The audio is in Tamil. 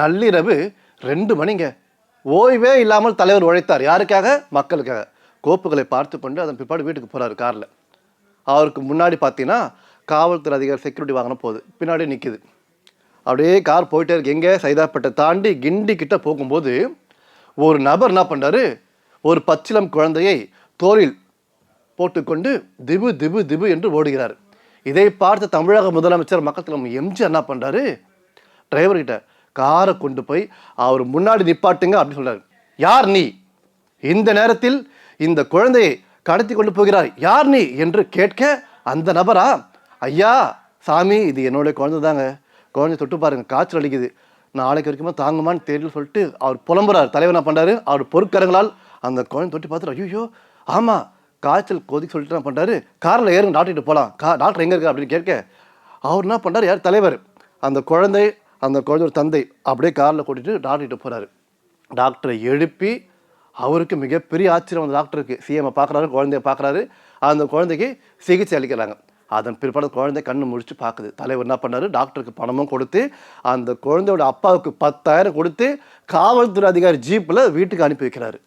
நள்ளிரவு ரெண்டு மணிங்க. ஓய்வே இல்லாமல் தலைவர் உழைத்தார். யாருக்காக? மக்களுக்காக. கோப்புகளை பார்த்து கொண்டு அதன் பிற்பாடு வீட்டுக்கு போகிறார் காரில். அவருக்கு முன்னாடி பார்த்தீங்கன்னா காவல்துறை அதிகாரி செக்யூரிட்டி வாங்கின போகுது. பின்னாடி நிற்கிது அப்படியே கார் போயிட்டே இருக்கு. எங்கே? சைதாப்பேட்டை தாண்டி கிண்டி கிட்ட போகும்போது ஒரு நபர் என்ன பண்ணுறாரு ஒரு பச்சிலம் குழந்தையை தோளில் போட்டுக்கொண்டு திபு திபு திபு என்று ஓடுகிறார். இதை பார்த்த தமிழக முதலமைச்சர் மக்கள் எம்ஜி என்ன பண்ணுறாரு டிரைவர்கிட்ட காரை கொண்டு போய் அவர் முன்னாடி நிப்பாட்டுங்க அப்படின்னு சொல்கிறார் யார் நீ? இந்த நேரத்தில் இந்த குழந்தையை கடத்தி கொண்டு போகிறார் யார் நீ என்று கேட்க அந்த நபரா ஐயா சாமி இது என்னுடைய குழந்தை தாங்க. குழந்தை தொட்டு பாருங்கள் காய்ச்சல் அடிக்குது. நாளைக்கு வரைக்குமா தாங்குமான்னு தெரியல சொல்லிட்டு அவர் புலம்புறார். தலைவர் என்ன பண்ணுறாரு அவர் பொறுக்கரங்களால் அந்த குழந்தை தொட்டு பார்த்துட்டு ஐயோ ஆமாம் காய்ச்சல் கொதிக்க சொல்லிட்டு என்ன பண்ணுறாரு காரில் ஏறுங்க டாக்டர்கிட்ட போகலாம் கா டாக்டர் எங்கே இருக்கு அப்படின்னு கேட்க அவர் என்ன பண்ணுறாரு யார்? தலைவர். அந்த குழந்தை அந்த குழந்தையோட தந்தை அப்படியே காரில் கூட்டிகிட்டு டாக்டர்கிட்ட போகிறாரு டாக்டரை எழுப்பி அவருக்கு மிகப்பெரிய ஆச்சரியம் அந்த டாக்டருக்கு சிஎம்ஐ பார்க்குறாரு குழந்தைய பார்க்குறாரு. அந்த குழந்தைக்கு சிகிச்சை அளிக்கிறாங்க. அதன் பிற்பாடு குழந்தை கண்ணு முழிச்சு பார்க்குது. தலைவர் என்ன பண்ணாரு? டாக்டருக்கு பணமும் கொடுத்து அந்த குழந்தையோட அப்பாவுக்கு பத்தாயிரம் கொடுத்து காவல்துறை அதிகாரி ஜீப்பில் வீட்டுக்கு அனுப்பி வைக்கிறாரு.